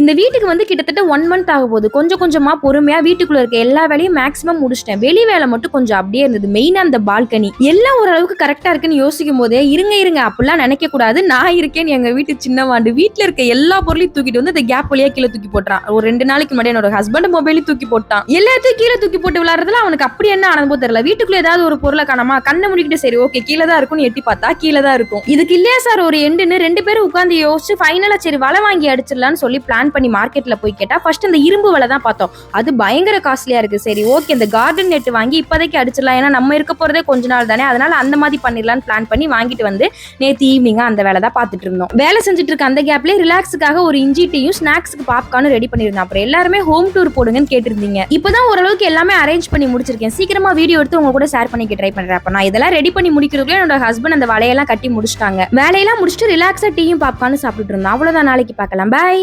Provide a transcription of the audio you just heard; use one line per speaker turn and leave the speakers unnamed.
இந்த வீட்டுக்கு வந்து கிட்டத்தட்ட ஒன் மந்த் ஆக போகுது. கொஞ்சம் கொஞ்சமா பொறுமையா வீட்டுக்குள்ள இருக்க எல்லா வேலையும் மேக்ஸிமம் முடிச்சிட்டேன். வெளி வேலை மட்டும் கொஞ்சம் அப்படியே இருந்தது. மெயினா அந்த பால்கனி எல்லாம் ஓரளவுக்கு கரெக்டா இருக்குன்னு யோசிக்கும் போதே இருங்க இருங்க அப்படிலாம் நினைக்க கூடாது. நான் இருக்கேன்னு எங்க வீட்டு சின்னவாண்டு. வீட்டுல இருக்க எல்லா பொருளையும் தூக்கிட்டு வந்து இந்த கேப் வழியா கீழே தூக்கி போட்டான் ஒரு ரெண்டு நாளைக்கு முன்னாடி என்னோட ஹஸ்பண்ட் மொபைலையும் தூக்கி போட்டான். எல்லாத்தையும் கீழே தூக்கி போட்டு விளாட்றதுல அவனுக்கு அப்படி என்ன ஆனந்தமோ தெரியல. வீட்டுக்குள்ள ஏதாவது ஒரு பொருளை காணாமா? கண்ணை முடிக்கிட்டு சரி ஓகே கீழே தான் இருக்கும்னு எட்டி பார்த்தா கீழே தான் இருக்கும். இதுக்கு இல்லையா சார்? ஒரு எண்டுன்னு ரெண்டு பேரும் உட்காந்து யோசிச்சு ஃபைனலாக சரி வலை வாங்கி அடிச்சிடலாம்னு சொல்லி பிளான் பண்ணி மார்க்கெட்டில் போய் கேட்டால் ஃபர்ஸ்ட் இந்த இரும்பு வலை தான் பார்த்தோம். அது பயங்கர காஸ்ட்லியாக இருக்கு. சரி ஓகே இந்த கார்டன் நெட் வாங்கி இப்போதைக்கு அடிச்சிடலாம். ஏன்னா நம்ம இருக்க போகிறதே கொஞ்ச நாள் தானே. அதனால் அந்த மாதிரி பண்ணிடலாம்னு பிளான் பண்ணி வாங்கிட்டு வந்து நேற்று ஈவினிங்காக அந்த வேலை தான் பார்த்துட்டு இருந்தோம். வேலை செஞ்சுட்டு இருக்க அந்த கேப்ல ரிலாக்ஸுக்காக ஒரு இஞ்சி டீயும் ஸ்நாக்ஸுக்கு பாப்கார்னும் ரெடி பண்ணியிருந்தேன் அப்புறம் எல்லாருமே ஹோம் டூர் போடுங்கன்னு கேட்டிருந்தீங்க. இப்போதான் ஓரளவுக்கு எல்லாமே அரேஞ்ச் பண்ணி முடிச்சிருக்கேன். சீக்கிரமா வீடியோ எடுத்து உங்க கூட ஷேர் பண்ணிக்க ட்ரை பண்ணுறேன் அப்போ நான் இதெல்லாம் ரெடி பண்ணி முடிக்கிறதுக்குள்ள என்னோட ஹஸ்பண்ட் அந்த வலையெல்லாம் கட்டி முடிச்சிட்டாங்க. வேலையெல்லாம் முடிச்சுட்டு ரிலாக்ஸாக டீயும் பாப்கார்னு சாப்பிட்டுட்டு இருந்தோம். அவ்வளோதான் நாளைக்கு பார்க்கலாம். பை